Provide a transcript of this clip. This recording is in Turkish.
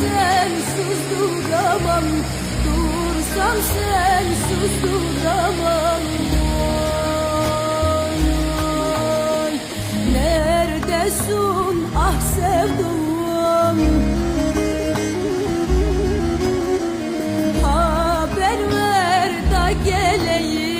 sensiz duramam Dursam sensiz duramam oy. Neredesin? Ah sevdum. Haber ver da geleyim.